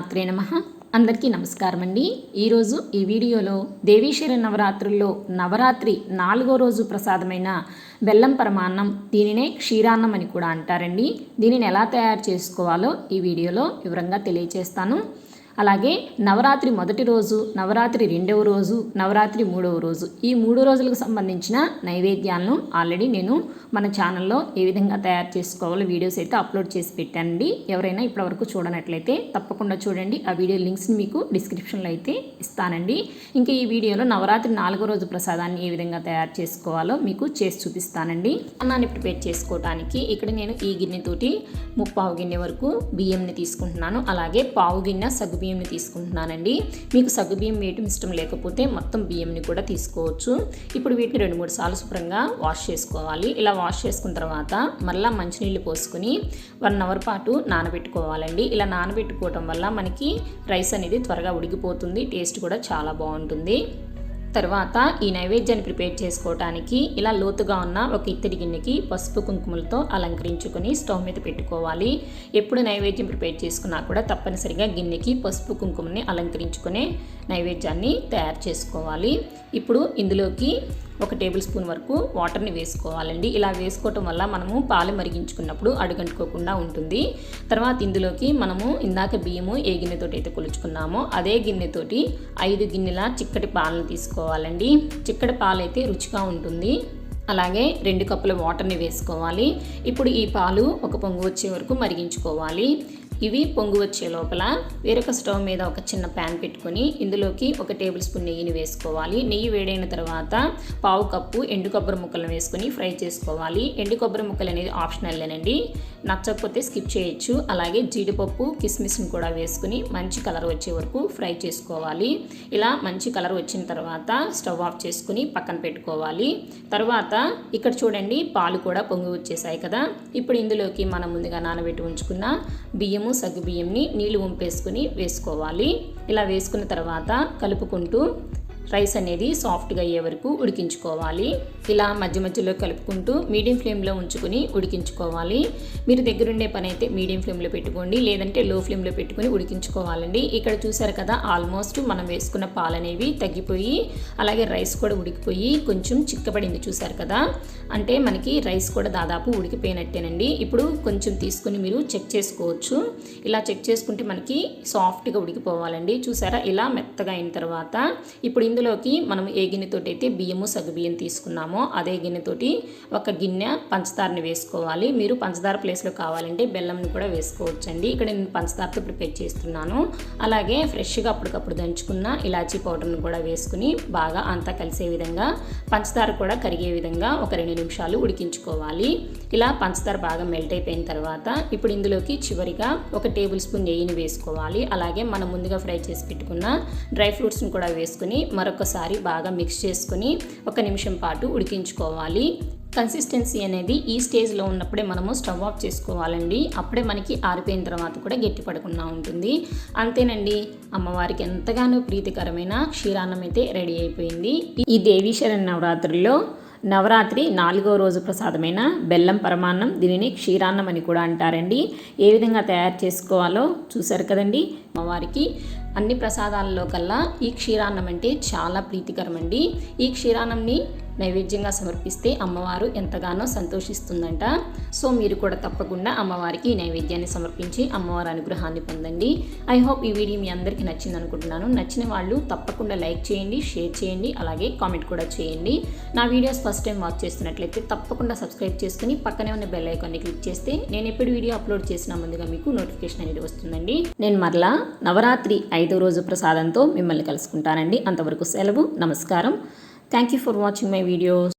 మాత్రే నమ. అందరికీ నమస్కారం అండి ఈరోజు ఈ వీడియోలో దేవీశ్వర నవరాత్రుల్లో నవరాత్రి నాలుగో రోజు ప్రసాదమైన బెల్లం పరమాన్నం దీనినే క్షీరాన్నం అని కూడా అంటారండి. దీనిని ఎలా తయారు చేసుకోవాలో ఈ వీడియోలో వివరంగా తెలియచేస్తాను. అలాగే నవరాత్రి మొదటి రోజు నవరాత్రి రెండవ రోజు నవరాత్రి మూడవ రోజు. ఈ మూడు రోజులకు సంబంధించిన నైవేద్యాలను ఆల్రెడీ నేను మన ఛానల్లో ఏ విధంగా తయారు చేసుకోవాలో వీడియోస్ అయితే అప్లోడ్ చేసి పెట్టానండి ఎవరైనా ఇప్పటివరకు చూడనట్లయితే తప్పకుండా చూడండి. ఆ వీడియో లింక్స్ని మీకు డిస్క్రిప్షన్లో అయితే ఇస్తానండి. ఇంకా ఈ వీడియోలో నవరాత్రి నాలుగో రోజు ప్రసాదాన్ని ఏ విధంగా తయారు చేసుకోవాలో మీకు చేసి చూపిస్తానండి. అన్నాన్ని ప్రిపేర్ చేసుకోవడానికి ఇక్కడ నేను ఈ గిన్నెతోటి ముప్పావు గిన్నె వరకు బియ్యంని తీసుకుంటున్నాను. అలాగే పావు గిన్నె సగ్గు బియ్యంని తీసుకుంటున్నానండి. మీకు సగ్గు బియ్యం వేయటం ఇష్టం లేకపోతే మొత్తం బియ్యంని కూడా తీసుకోవచ్చు. ఇప్పుడు వీటిని రెండు మూడు సార్లు శుభ్రంగా వాష్ చేసుకోవాలి. ఇలా వాష్ చేసుకున్న తర్వాత మళ్ళీ మంచినీళ్ళు పోసుకుని వన్ అవర్ పాటు నానబెట్టుకోవాలండి. ఇలా నానబెట్టుకోవటం వల్ల మనకి రైస్ అనేది త్వరగా ఉడికిపోతుంది. టేస్ట్ కూడా చాలా బాగుంటుంది. తర్వాత ఈ నైవేద్యాన్ని ప్రిపేర్ చేసుకోవడానికి ఇలా లోతుగా ఉన్న ఒక ఇత్తడి గిన్నెకి పసుపు కుంకుమలతో అలంకరించుకొని స్టవ్ మీద పెట్టుకోవాలి. ఎప్పుడు నైవేద్యం ప్రిపేర్ చేసుకున్నా కూడా తప్పనిసరిగా గిన్నెకి పసుపు కుంకుమని అలంకరించుకునే నైవేద్యాన్ని తయారు చేసుకోవాలి. ఇప్పుడు ఇందులోకి ఒక టేబుల్ స్పూన్ వరకు వాటర్ని వేసుకోవాలండి. ఇలా వేసుకోవటం వల్ల మనము పాలు మరిగించుకున్నప్పుడు అడుగంటుకోకుండా ఉంటుంది. తర్వాత ఇందులోకి మనము ఇందాక బియ్యము ఏ గిన్నెతోటి అయితే కొలుచుకున్నామో అదే గిన్నెతోటి ఐదు గిన్నెల చిక్కటి పాలను తీసుకోవాలండి. చిక్కటి పాలు అయితే రుచిగా ఉంటుంది. అలాగే రెండు కప్పుల వాటర్ని వేసుకోవాలి. ఇప్పుడు ఈ పాలు ఒక పొంగు వచ్చే వరకు మరిగించుకోవాలి. ఇవి పొంగు వచ్చే లోపల వేరొక స్టవ్ మీద ఒక చిన్న ప్యాన్ పెట్టుకొని ఇందులోకి ఒక టేబుల్ స్పూన్ నెయ్యిని వేసుకోవాలి. నెయ్యి వేడైన తర్వాత పావు కప్పు ఎండు కొబ్బరి ముక్కలను వేసుకొని ఫ్రై చేసుకోవాలి. ఎండు కొబ్బరి ముక్కలు అనేది ఆప్షనల్లేనండి నచ్చకపోతే స్కిప్ చేయొచ్చు. అలాగే జీడిపప్పు కిస్మిస్ని కూడా వేసుకుని మంచి కలర్ వచ్చే వరకు ఫ్రై చేసుకోవాలి. ఇలా మంచి కలర్ వచ్చిన తర్వాత స్టవ్ ఆఫ్ చేసుకుని పక్కన పెట్టుకోవాలి. తర్వాత ఇక్కడ చూడండి పాలు కూడా పొంగి వచ్చేసాయి కదా. ఇప్పుడు ఇందులోకి మనం ముందుగా నానబెట్టి ఉంచుకున్న బియ్యము సగ్గు బియ్యంని నీళ్ళు ఉంపేసుకుని వేసుకోవాలి. ఇలా వేసుకున్న తర్వాత కలుపుకుంటూ రైస్ అనేది సాఫ్ట్గా అయ్యే వరకు ఉడికించుకోవాలి. ఇలా మధ్య మధ్యలో కలుపుకుంటూ మీడియం ఫ్లేమ్లో ఉంచుకొని ఉడికించుకోవాలి. మీరు దగ్గరుండే పని అయితే మీడియం ఫ్లేమ్లో పెట్టుకోండి. లేదంటే లో ఫ్లేమ్లో పెట్టుకొని ఉడికించుకోవాలండి. ఇక్కడ చూసారు కదా ఆల్మోస్ట్ మనం వేసుకున్న పాలు అనేవి తగ్గిపోయి అలాగే రైస్ కూడా ఉడికిపోయి కొంచెం చిక్కబడింది చూసారు కదా. అంటే మనకి రైస్ కూడా దాదాపు ఉడికిపోయినట్టేనండి. ఇప్పుడు కొంచెం తీసుకుని మీరు చెక్ చేసుకోవచ్చు. ఇలా చెక్ చేసుకుంటే మనకి సాఫ్ట్గా ఉడికిపోవాలండి. చూసారా? ఇలా మెత్తగా అయిన తర్వాత ఇప్పుడు ఇందులోకి మనం ఏ గిన్నెతోటి అయితే బియ్యము సగ్గుబియ్యం తీసుకున్నామో అదే గిన్నెతోటి ఒక గిన్నె పంచదారని వేసుకోవాలి. మీరు పంచదార ప్లేస్లో కావాలంటే బెల్లంని కూడా వేసుకోవచ్చండి. ఇక్కడ నేను పంచదారతో ప్రిపేర్ చేస్తున్నాను. అలాగే ఫ్రెష్గా అప్పటికప్పుడు దంచుకున్న ఇలాచీ పౌడర్ని కూడా వేసుకుని బాగా అంతా కలిసే విధంగా పంచదార కూడా కరిగే విధంగా ఒక రెండు నిమిషాలు ఉడికించుకోవాలి. ఇలా పంచదార బాగా మెల్ట్ అయిపోయిన తర్వాత ఇప్పుడు ఇందులోకి చివరిగా ఒక టేబుల్ స్పూన్ నెయ్యిని వేసుకోవాలి. అలాగే మనం ముందుగా ఫ్రై చేసి పెట్టుకున్న డ్రై ఫ్రూట్స్ని కూడా వేసుకుని మరొకసారి బాగా మిక్స్ చేసుకుని ఒక నిమిషం పాటు ఉడికించుకోవాలి. కన్సిస్టెన్సీ అనేది ఈ స్టేజ్లో ఉన్నప్పుడే మనము స్టవ్ ఆఫ్ చేసుకోవాలండి. అప్పుడే మనకి ఆరిపోయిన తర్వాత కూడా గట్టి పడకుండా ఉంటుంది. అంతేనండి. అమ్మవారికి ఎంతగానో ప్రీతికరమైన క్షీరాన్నం అయితే రెడీ అయిపోయింది. ఈ దేవీశ్వర నవరాత్రుల్లో నవరాత్రి నాలుగో రోజు ప్రసాదమైన బెల్లం పరమాన్నం దీనిని క్షీరాన్నం అని కూడా అంటారండి. ఏ విధంగా తయారు చేసుకోవాలో చూసారు కదండి. అమ్మవారికి అన్ని ప్రసాదాలలో కల్లా ఈ క్షీరాన్నం అంటే చాలా ప్రీతికరమండి. ఈ క్షీరాన్నంని నైవేద్యంగా సమర్పిస్తే అమ్మవారు ఎంతగానో సంతోషిస్తుందంట. సో మీరు కూడా తప్పకుండా అమ్మవారికి ఈ నైవేద్యాన్ని సమర్పించి అమ్మవారి అనుగ్రహాన్ని పొందండి. ఐ హోప్ ఈ వీడియో మీ అందరికీ నచ్చింది అనుకుంటున్నాను. నచ్చిన వాళ్ళు తప్పకుండా లైక్ చేయండి షేర్ చేయండి అలాగే కామెంట్ కూడా చేయండి. నా వీడియోస్ ఫస్ట్ టైం వాచ్ చేస్తున్నట్లయితే తప్పకుండా సబ్స్క్రైబ్ చేసుకుని పక్కనే ఉన్న బెల్ ఐకాన్ని క్లిక్ చేస్తే నేను ఎప్పుడు వీడియో అప్లోడ్ చేసిన ముందుగా మీకు నోటిఫికేషన్ అనేది వస్తుందండి. నేను మరలా నవరాత్రి ఐదో రోజు ప్రసాదంతో మిమ్మల్ని కలుసుకుంటానండి. అంతవరకు సెలవు నమస్కారం. Thank you for watching my videos